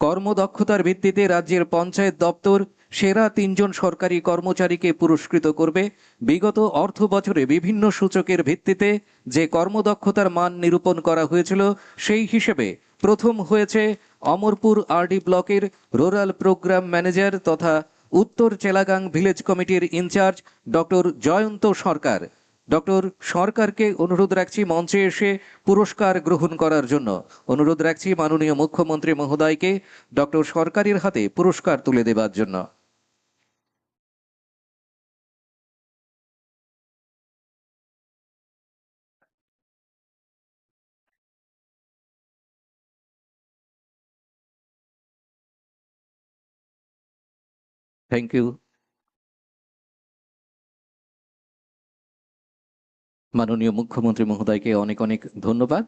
কর্মদক্ষতার ভিত্তিতে রাজ্যের পঞ্চায়েত দপ্তর সেরা তিনজন সরকারি কর্মচারীকে পুরস্কৃত করবে। বিগত অর্থ বছরে বিভিন্ন সূচকের ভিত্তিতে যে কর্মদক্ষতার মান নিরূপণ করা হয়েছিল, সেই হিসেবে প্রথম হয়েছে অমরপুর আরডি ব্লকের রুরাল প্রোগ্রাম ম্যানেজার তথা উত্তর চেলাগাং ভিলেজ কমিটির incharge doctor Jayanta Sarkar. Doctor সরকারকে অনুরোধ রাখছি মঞ্চে এসে পুরস্কার গ্রহণ করার জন্য। অনুরোধ রাখছি মাননীয় মুখ্যমন্ত্রী মহোদয়কে ডক্টর সরকারের হাতে পুরস্কার তুলে দেবার জন্য। থ্যাংক ইউ মাননীয় মুখ্যমন্ত্রী মহোদয়কে অনেক অনেক ধন্যবাদ।